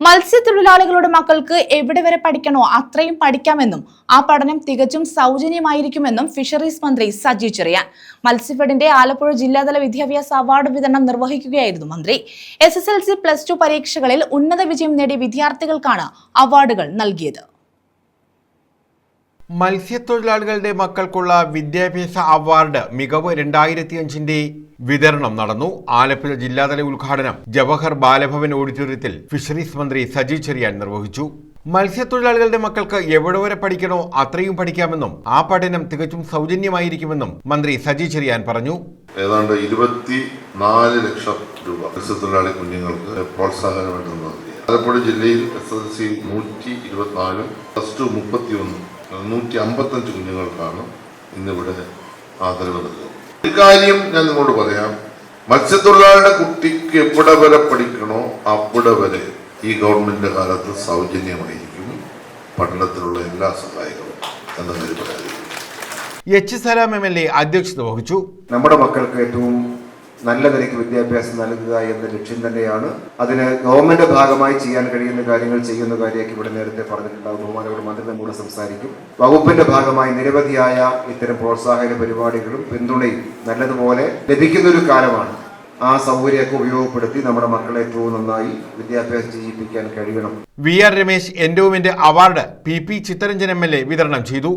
മത്സ്യത്തൊഴിലാളികളുടെ മക്കൾക്ക് എവിടെ വരെ പഠിക്കണോ അത്രയും പഠിക്കാമെന്നും ആ പഠനം തികച്ചും സൗജന്യമായിരിക്കുമെന്നും ഫിഷറീസ് മന്ത്രി സജി ചെറിയാൻ. മത്സ്യഫെഡിന്റെ ആലപ്പുഴ ജില്ലാതല വിദ്യാഭ്യാസ അവാർഡ് വിതരണം നിർവഹിക്കുകയായിരുന്നു മന്ത്രി. S S L C plus two പരീക്ഷകളിൽ ഉന്നത വിജയം നേടിയ വിദ്യാർത്ഥികൾക്കാണ് അവാർഡുകൾ നൽകിയത്. മത്സ്യത്തൊഴിലാളികളുടെ മക്കൾക്കുള്ള വിദ്യാഭ്യാസ അവാർഡ് മികവ് രണ്ടായിരത്തി അഞ്ചിന്റെ വിതരണം നടന്നു. ആലപ്പുഴ ജില്ലാതല ഉദ്ഘാടനം ജവഹർ ബാലഭവൻ ഓഡിറ്റോറിയത്തിൽ ഫിഷറീസ് മന്ത്രി സജി ചെറിയാൻ നിർവഹിച്ചു. മത്സ്യത്തൊഴിലാളികളുടെ മക്കൾക്ക് എവിടെ വരെ പഠിക്കണോ അത്രയും പഠിക്കാമെന്നും ആ പഠനം തികച്ചും സൗജന്യമായിരിക്കുമെന്നും മന്ത്രി സജി ചെറിയാൻ പറഞ്ഞു. ഏതാണ്ട് ഇരുപത്തി നാല് ലക്ഷം രൂപ മത്സ്യത്തൊഴിലാളി കുഞ്ഞുങ്ങൾക്ക് പ്രോത്സാഹനമായിട്ട് ആലപ്പുഴ ജില്ലയിൽ എസ് എൽ സി നൂറ്റി ഇരുപത്തിനാലും പ്ലസ് ടു മുപ്പത്തിയൊന്നും നൂറ്റി അമ്പത്തഞ്ച് കുഞ്ഞുങ്ങൾക്കാണ് ഇന്നിവിടെ ആദരവ് നൽകുന്നത് ഒരു കാര്യം ഞാൻ നിങ്ങളോട് പറയാം. മത്സ്യത്തൊഴിലാളിയുടെ കുട്ടിക്ക് എവിടെ വരെ പഠിക്കണോ അവിടെ വരെ ഈ ഗവൺമെന്റിന്റെ കാലത്ത് സൗജന്യമായിരിക്കും പഠനത്തിലുള്ള എല്ലാ സഹായങ്ങളും എന്ന കാര്യം പറയാതിരിക്കും H Salam M L A അധ്യക്ഷത വഹിച്ചു. നമ്മുടെ മക്കൾക്ക് ഏറ്റവും നല്ല നിലയ്ക്ക് വിദ്യാഭ്യാസം നൽകുക എന്ന ലക്ഷ്യം തന്നെയാണ്. അതിന് ഗവൺമെന്റ് ഭാഗമായി ചെയ്യാൻ കഴിയുന്ന കാര്യങ്ങൾ ചെയ്യുന്ന കാര്യമൊക്കെ ഇവിടെ നേരത്തെ പറഞ്ഞിട്ടുണ്ടാകും ബഹുമാനോട് മന്ത്രി നമ്മോട് സംസാരിക്കും. വകുപ്പിന്റെ ഭാഗമായി നിരവധിയായ ഇത്തരം പ്രോത്സാഹന പരിപാടികളും പിന്തുണയും നല്ലതുപോലെ ലഭിക്കുന്ന ഒരു കാലമാണ്. ആ സൗകര്യമൊക്കെ ഉപയോഗപ്പെടുത്തി നമ്മുടെ മക്കളെ ഏറ്റവും നന്നായി വിദ്യാഭ്യാസം ചെയ്യിപ്പിക്കാൻ കഴിയണം. V R Ramesh എൻഡോവിന്റെ award P P Chittaranjan M L A വിതരണം ചെയ്തു.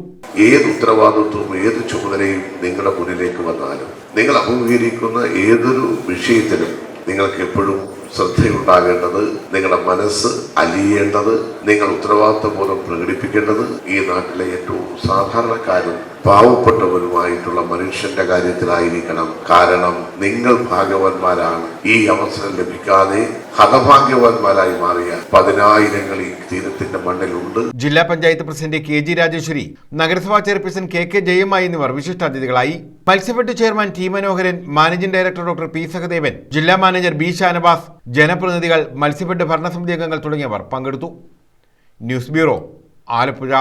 ഏത് ഉത്തരവാദിത്വവും ഏത് ചുമതലയും നിങ്ങളുടെ മുന്നിലേക്ക് വന്നാലും നിങ്ങൾ അഭിമുഖീകരിക്കുന്ന ഏതൊരു വിഷയത്തിലും നിങ്ങൾക്ക് എപ്പോഴും ശ്രദ്ധയുണ്ടാകേണ്ടത് നിങ്ങളുടെ മനസ്സ് അലിയേണ്ടത് നിങ്ങൾ ഉത്തരവാദിത്വബോധം പ്രകടിപ്പിക്കേണ്ടത് ഈ നാട്ടിലെ ഏറ്റവും സാധാരണക്കാരും പാവപ്പെട്ടവരുമായിട്ടുള്ള മനുഷ്യന്റെ കാര്യത്തിലായിരിക്കണം. കാരണം നിങ്ങൾ ഭാഗ്യവാന്മാരാണ്. ഈ അവസരം ലഭിക്കാതെ ഹതഭാഗ്യവാന്മാരായി മാറിയ പതിനായിരങ്ങൾ ഈ തീരത്തിന്റെ മണ്ണിലുണ്ട്. ജില്ലാ panchayat president K G Rajeshwari നഗരസഭാ ചെയർപേഴ്സൺ കെ കെ ജയമ്മ എന്നിവർ വിശിഷ്ടാതിഥികളായി. Matsyafed chairman T Manoharan managing director doctor P Sahadevan ജില്ലാ മാനേജർ ബി ഷാനവാസ് ജനപ്രതിനിധികൾ മത്സ്യഫെഡ് ഭരണസമിതി അംഗങ്ങൾ തുടങ്ങിയവർ പങ്കെടുത്തു. News bureau Alappuzha.